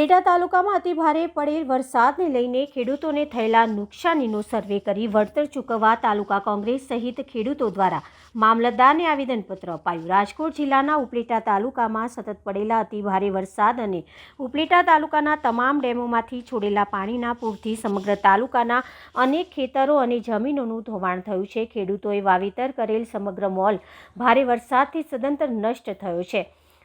ઉપલેટા તાલુકામાં અતિભારે પડેલ વરસાદને લઈને ખેડૂતોને થયેલા નુકસાનીનો સર્વે કરી વળતર ચૂકવવા તાલુકા કોંગ્રેસ સહિત ખેડૂતો દ્વારા મામલતદારને આવેદનપત્ર અપાયું. રાજકોટ જિલ્લાના ઉપલેટા તાલુકામાં સતત પડેલા અતિભારે વરસાદ અને ઉપલેટા તાલુકાના તમામ ડેમોમાંથી છોડેલા પાણીના પૂરથી સમગ્ર તાલુકાના અનેક ખેતરો અને જમીનોનું ધોવાણ થયું છે. ખેડૂતોએ વાવેતર કરેલ સમગ્ર મોલ ભારે વરસાદથી સદંતર નષ્ટ થયો છે.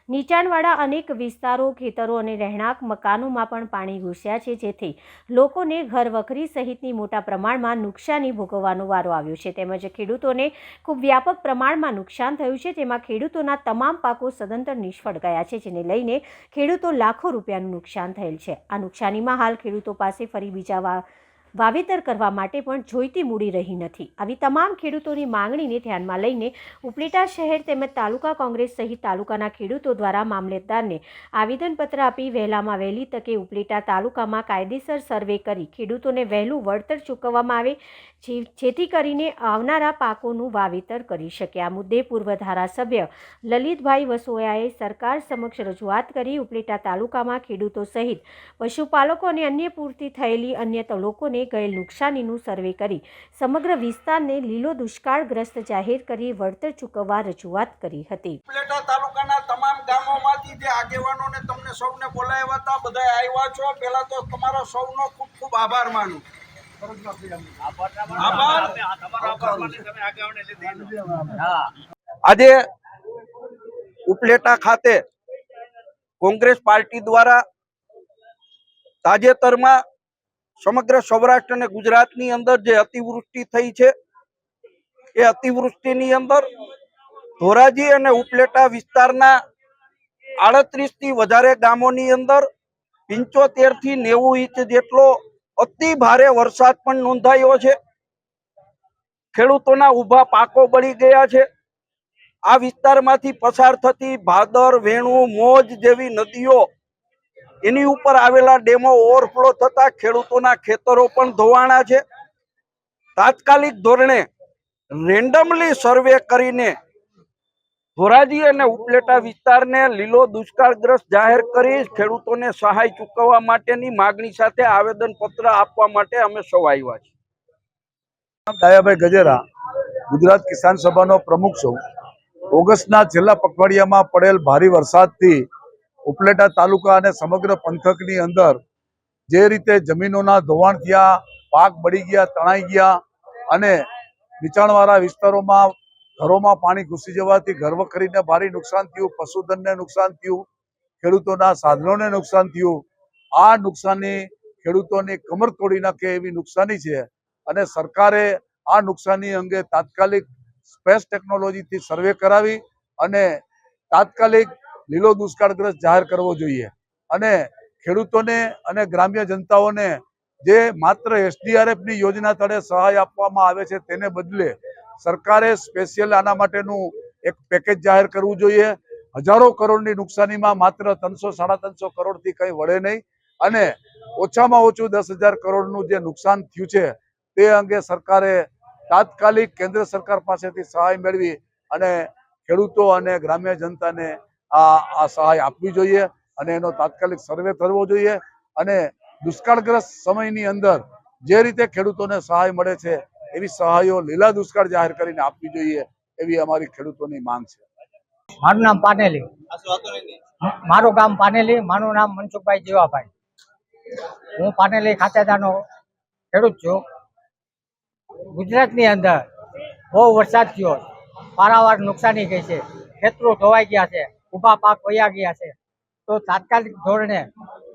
નીચાણવાળા અનેક વિસ્તારો, ખેતરો અને રહેણાંક મકાનોમાં પણ પાણી ઘૂસ્યા છે, જેથી લોકોને ઘર વખરી સહિતની મોટા પ્રમાણમાં નુકસાની ભોગવવાનો વારો આવ્યો છે. તેમજ ખેડૂતોને ખૂબ વ્યાપક પ્રમાણમાં નુકસાન થયું છે, જેમાં ખેડૂતોના તમામ પાકો સદંતર નિષ્ફળ ગયા છે, જેને લઈને ખેડૂતો લાખો રૂપિયાનું નુકસાન થયેલ છે. આ નુકસાનીમાં હાલ ખેડૂતો પાસે ફરી બીજા વા વાવેતર કરવા માટે પણ જોઈતી મૂડી રહી નથી. આવી તમામ ખેડૂતોની માંગણીને ધ્યાનમાં લઈને ઉપલેટા શહેર તેમજ તાલુકા કોંગ્રેસ સહિત તાલુકાના ખેડૂતો દ્વારા મામલતદારને આવેદનપત્ર આપી વહેલામાં વહેલી તકે ઉપલેટા તાલુકામાં કાયદેસર સર્વે કરી ખેડૂતોને વહેલું વળતર ચૂકવવામાં આવે જેથી કરીને આવનારા પાકોનું વાવેતર કરી શકે. આ મુદ્દે પૂર્વ ધારાસભ્ય લલિતભાઈ વસોયાએ સરકાર સમક્ષ રજૂઆત કરી ઉપલેટા તાલુકામાં ખેડૂતો સહિત પશુપાલકો અને અન્ય પૂરતી થયેલી અન્ય લોકોને ગયેલ નુકસાનીનું સર્વે કરી સમગ્ર વિસ્તારને લીલો દુષ્કાળગ્રસ્ત જાહેર કરી વળતર ચૂકવવા રજૂઆત કરી હતી. ઉપલેટા તાલુકાના તમામ ગામોમાંથી જે આગેવાનોને તમને સૌને બોલાવ્યા હતા બધા આવ્યા છો. પહેલા તો તમારો સૌનો ખૂબ ખૂબ આભાર માનું. આજે ઉપલેટા ખાતે કોંગ્રેસ પાર્ટી દ્વારા તાજેતરમાં સમગ્ર સૌરાષ્ટ્ર અને ગુજરાતની અંદર જે અતિવૃષ્ટિ થઈ છે, એ અતિવૃષ્ટિની અંદર ધોરાજી અને ઉપલેટા વિસ્તારના આડત્રીસથી વધારે ગામોની અંદર પંચોતેરથી નેવું ઇંચ જેટલો અતિ ભારે વરસાદ પણ નોંધાયો છે. ખેડૂતોના ઊભા પાકો બળી ગયા છે. આ વિસ્તારમાંથી પસાર થતી ભાદર, વેણુ, મોજ જેવી નદીઓ એની ઉપર આવેલા ડેમો ઓવરફ્લો થતા ખેડૂતોના ખેતરો પણ ધોવાણા છે. તાત્કાલિક ધોરણે રેન્ડમલી સર્વે કરીને ધોરાજી અને ઉપલેટા વિસ્તારને લીલો દુષ્કાળગ્રસ્ત જાહેર કરી ખેડૂતોને સહાય ચૂકવવા માટેની માગણી સાથે આવેદન પત્ર આપવા માટે અમે સૌ આવ્યા છીએ. દયાભાઈ ગજેરા, ગુજરાત કિસાન સભાનો પ્રમુખ છું. ઓગસ્ટના છેલ્લા પખવાડિયામાં પડેલ ભારે વરસાદથી ઉપલેટા તાલુકા અને સમગ્ર પંથકની અંદર જે રીતે જમીનોના ધોવાણ થયા, પાક બળી ગયા, તણાઈ ગયા અને નીચાણવાળા વિસ્તારોમાં ઘરોમાં પાણી ઘૂસી જવાથી ઘર કરીને ભારે નુકસાન થયું, પશુધનને નુકસાન થયું, ખેડૂતોના સાધનોને નુકસાન થયું. આ નુકસાની ખેડૂતોની કમર તોડી નાખે એવી નુકસાની છે અને સરકારે આ નુકસાની અંગે તાત્કાલિક સ્પેસ ટેકનોલોજીથી સર્વે કરાવી અને તાત્કાલિક લીલો દુષ્કાળગ્રસ્ત જાહેર કરવો જોઈએ. અને ખેડૂતોને અને ગ્રામ્ય જનતાઓને જે માત્ર એસડીઆરએફની યોજના તળે સહાય આપવામાં આવે છે તેને બદલે સરકારે સ્પેશિયલ આના માટેનું એક પેકેજ જાહેર કરવું જોઈએ. હજારો કરોડની નુકસાનીમાં માત્ર ત્રણસો સાડા ત્રણસો કરોડથી કંઈ વળે નહીં. અને ઓછામાં ઓછું દસ હજાર કરોડનું જે નુકસાન થયું છે તે અંગે સરકારે તાત્કાલિક કેન્દ્ર સરકાર પાસેથી સહાય મેળવી અને ખેડૂતો અને ગ્રામ્ય જનતાને આ આ સહાય આપવી જોઈએ અને એનો તાત્કાલિક સર્વે કરવો જોઈએ અને દુષ્કાળગ્રસ્ત સમયની અંદર જે રીતે ખેડૂતોને સહાય મળે છે એવી સહાયો લીલા દુષ્કાળ જાહેર કરીને આપવી જોઈએ એવી અમારી ખેડૂતોની માંગ છે. મારું નામ પાનેલી. મારું ગામ પાનેલી મારું નામ મનસુખભાઈ જીવાભાઈ. હું પાનેલી ખાતેદારનો ખેડૂત છું. ગુજરાતની અંદર બહુ વરસાદ થયો. પારાવાર નુકસાની ગઈ છે. ખેતરો ધોવાઈ ગયા છે. ઊભા પાક વયા ગયા છે. તો તાત્કાલિક ધોરણે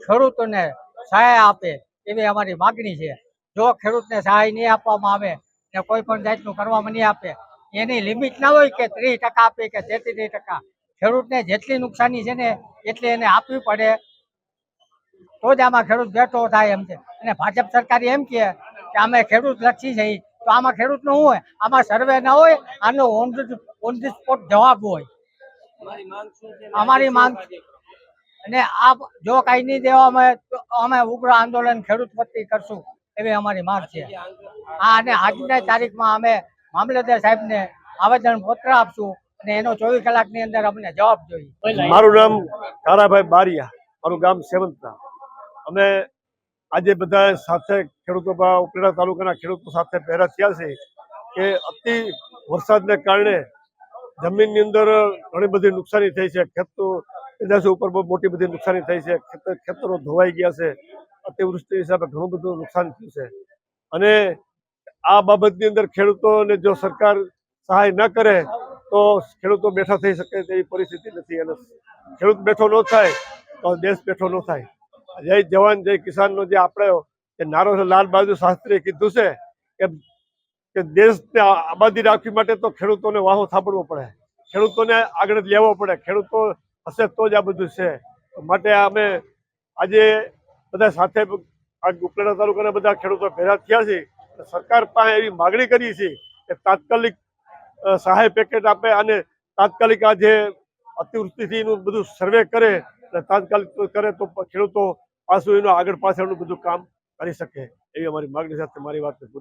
ખેડૂતોને સહાય આપે એવી અમારી માગણી છે. જો ખેડૂતને સહાય નહીં આપવામાં આવે ને કોઈ પણ જાતનું કરવામાં નહીં આપે, એની લિમિટ ના હોય કે ત્રીસ ટકા આપે કે તેત્રીસ ટકા, ખેડૂતને જેટલી નુકસાની છે ને એટલી એને આપવી પડે. તો જ આમાં ખેડૂત બેઠો થાય એમ છે. અને ભાજપ સરકાર એમ કહે કે અમે ખેડૂત લક્ષી છે તો આમાં ખેડૂતનું શું હોય? આમાં સર્વે ના હોય, આનો ઓન ઓન સ્પોટ જવાબ હોય. અમારી માંગ અને આ જો કાંઈ નહીં દેવામાં તો અમે ઉગ્ર આંદોલન ખેડૂત વતી કરશું એવી અમારી માંગ છે. હા અને આજની તારીખમાં અમે મામલતદાર સાહેબને આવેદન પત્ર આપશું અને એનો ચોવીસ કલાકની અંદર અમને જવાબ જોઈએ. મારું નામ તારાભાઈ બારિયા મારું ગામ સેવંતના. અમે આજે બધા સાથે ખેડૂતો ઉપલેટા તાલુકાના ખેડૂતો સાથે પહેરા થયા છે કે અતિ વરસાદને કારણે જમીનની અંદર ઘણી બધી નુકસાની થઈ છે. ખેતો પેદાશો ઉપર બહુ મોટી બધી નુકસાની થઈ છે. ખેતર ખેતરો ધોવાઈ ગયા છે. અતિવૃષ્ટિ હિસાબે ઘણું બધું નુકસાન થયું છે. અને આ બાબતની અંદર ખેડૂતોને જો સરકાર સહાય ન કરે, તો ખેડૂતો બેઠા થઈ શકે તેવી પરિસ્થિતિ નથી. અને ખેડૂત બેઠો ન થાય, તો દેશ બેઠો ન થાય. જય જવાન, જય કિસાનનો જે આપણે નારો છે લાલ બહાદુર શાસ્ત્રીએ કીધું છે, કે કે દેશને આબાદી રાખવી માટે તો ખેડૂતોને વાહો થાપડવો પડે. ખેડૂતોને આગળ લેવો પડે. ખેડૂતો હશે તો જ આ બધું છે. માટે અમે આજે બધા સાથે ઉપલેટા તાલુકાના બધા ખેડૂતો ભેગા થયા છે સરકાર પાસે એવી માગણી કરી છે કે તાત્કાલિક સહાય પેકેટ આપે અને તાત્કાલિક આ જે અતિવૃષ્ટિથીનું બધું સર્વે કરે અને તાત્કાલિક કરે તો ખેડૂતો પાછું એનું આગળ પાછળનું બધું કામ કરી શકે એવી અમારી માગણી સાથે મારી વાત